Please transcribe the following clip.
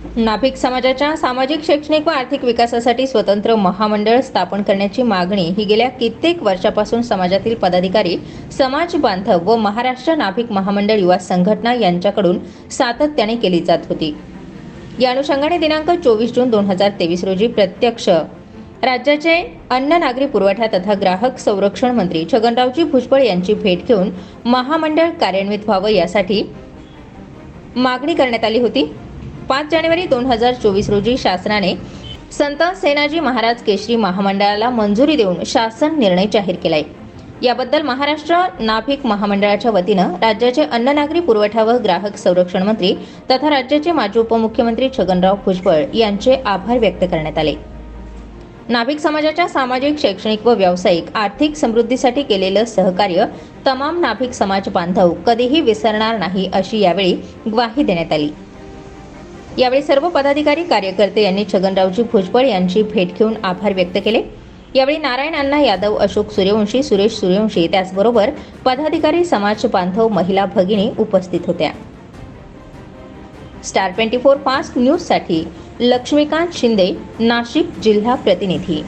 नाभिक समाजाच्या सामाजिक शैक्षणिक व आर्थिक विकासासाठी स्वतंत्र महामंडळ स्थापन करण्याची मागणी ही गेल्या कित्येक वर्षापासून समाजातील पदाधिकारी समाज बांधव व महाराष्ट्र नाभिक महामंडळ युवा संघटना यांच्याकडून सातत्याने केली जात होती. या अनुषंगाने दिनांक चोवीस जून दोन हजार तेवीस रोजी प्रत्यक्ष राज्याचे अन्न नागरी पुरवठा तथा ग्राहक संरक्षण मंत्री छगनरावजी भुजबळ यांची भेट घेऊन महामंडळ कार्यान्वित व्हावं यासाठी मागणी करण्यात आली होती. पाच जानेवारी दोन हजार चोवीस रोजी शासनाने संत सेनाजी महाराज केशरी महामंडळाला मंजुरी देऊन शासन निर्णय जाहीर केलाय. याबद्दल महाराष्ट्र नाभिक महामंडळाच्या वतीनं राज्याचे अन्न नागरी पुरवठा व ग्राहक संरक्षण मंत्री तथा राज्याचे माजी उपमुख्यमंत्री छगनराव भुजबळ यांचे आभार व्यक्त करण्यात आले. नाभिक समाजाच्या सामाजिक शैक्षणिक व व्यावसायिक आर्थिक समृद्धीसाठी केलेलं सहकार्य तमाम नाभिक समाज बांधव कधीही विसरणार नाही अशी यावेळी ग्वाही देण्यात आली. यावेळी सर्व पदाधिकारी कार्यकर्ते यांनी छगनरावजी भुजबळ यांची भेट घेऊन आभार व्यक्त केले. यावेळी नारायण अण्णा यादव अशोक सूर्यवंशी सुरेश सूर्यवंशी त्याचबरोबर पदाधिकारी समाज बांधव महिला भगिनी उपस्थित होत्या. स्टार ट्वेंटी फोर फास्ट न्यूजसाठी लक्ष्मीकांत शिंदे नाशिक जिल्हा प्रतिनिधी.